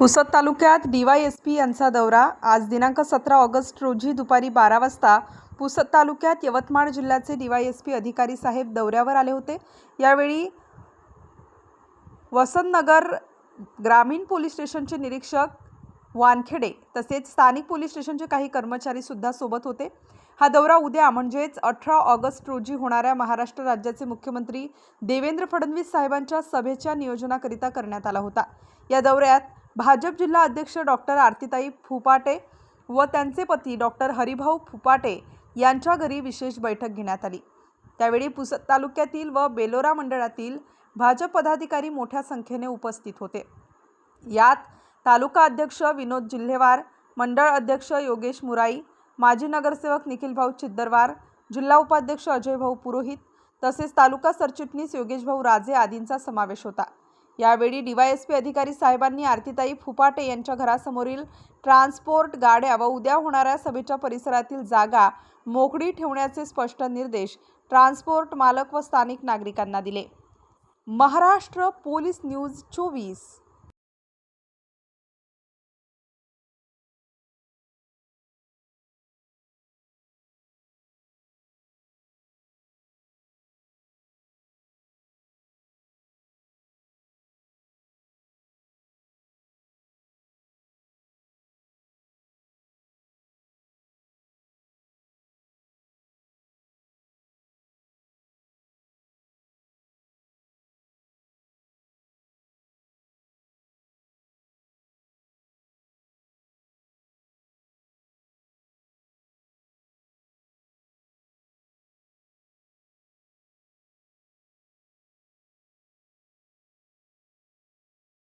पुसद तालुक्यात डीवायएसपी यांचा दौरा. आज दिनांक सतरा ऑगस्ट रोजी दुपारी बारा वाजता पुसद तालुक्यात यवतमाळ जिल्ह्याचे डीवायएसपी अधिकारी साहेब दौऱ्यावर आले होते. यावेळी वसंतनगर ग्रामीण पोलीस स्टेशनचे निरीक्षक वानखेडे तसेच स्थानिक पोलीस स्टेशनचे काही कर्मचारी सुद्धा सोबत होते. हा दौरा उद्या म्हणजेच अठरा ऑगस्ट रोजी होणाऱ्या महाराष्ट्र राज्याचे मुख्यमंत्री देवेंद्र फडणवीस साहेबांच्या सभेच्या नियोजनाकरिता करण्यात आला होता. या दौऱ्यात भाजप जिल्हा अध्यक्ष डॉक्टर आरतीताई फुपाटे व त्यांचे पती डॉक्टर हरिभाऊ फुपाटे यांच्या घरी विशेष बैठक घेण्यात आली. त्यावेळी पुसद तालुक्यातील व बेलोरा मंडळातील भाजप पदाधिकारी मोठ्या संख्येने उपस्थित होते. यात तालुका अध्यक्ष विनोद जिल्हेवार मंडळ अध्यक्ष योगेश मुराई माजी नगरसेवक निखिलभाऊ छिद्दरवार जिल्हा उपाध्यक्ष अजयभाऊ पुरोहित तसेच तालुका सरचिटणीस योगेशभाऊ राजे आदींचा समावेश होता. यावेळी डीवायएसपी अधिकारी साहेबांनी आरतीताई फुपाटे यांच्या घरासमोरील ट्रान्सपोर्ट गाड्या व उद्या होणाऱ्या सभेच्या परिसरातील जागा मोकळी ठेवण्याचे स्पष्ट निर्देश ट्रान्सपोर्ट मालक व स्थानिक नागरिकांना दिले. महाराष्ट्र पोलीस न्यूज चोवीस.